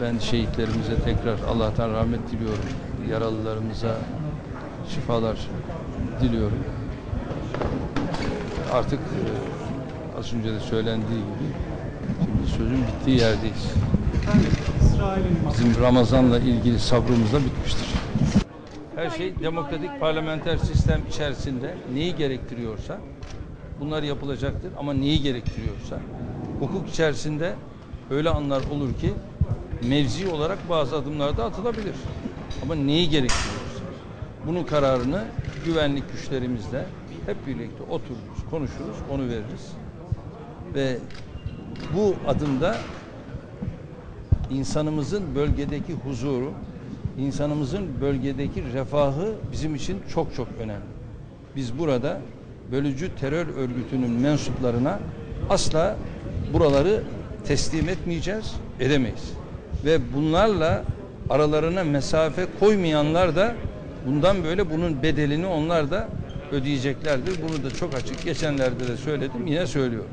Ben şehitlerimize tekrar Allah'tan rahmet diliyorum. Yaralılarımıza şifalar diliyorum. Artık e, az önce de söylendiği gibi şimdi sözün bittiği yerdeyiz. Bizim Ramazan'la ilgili sabrımız da bitmiştir. Her şey demokratik parlamenter sistem içerisinde neyi gerektiriyorsa bunlar yapılacaktır ama neyi gerektiriyorsa hukuk içerisinde öyle anlar olur ki mevzi olarak bazı adımlar da atılabilir. Ama neyi gerektiriyorsa bunun kararını güvenlik güçlerimizle hep birlikte otururuz, konuşuruz, onu veririz. Ve bu adımda insanımızın bölgedeki huzuru, insanımızın bölgedeki refahı bizim için çok çok önemli. Biz burada bölücü terör örgütünün mensuplarına asla buraları teslim etmeyeceğiz, edemeyiz. Ve bunlarla aralarına mesafe koymayanlar da bundan böyle bunun bedelini onlar da ödeyeceklerdir. Bunu da çok açık geçenlerde de söyledim, yine söylüyorum.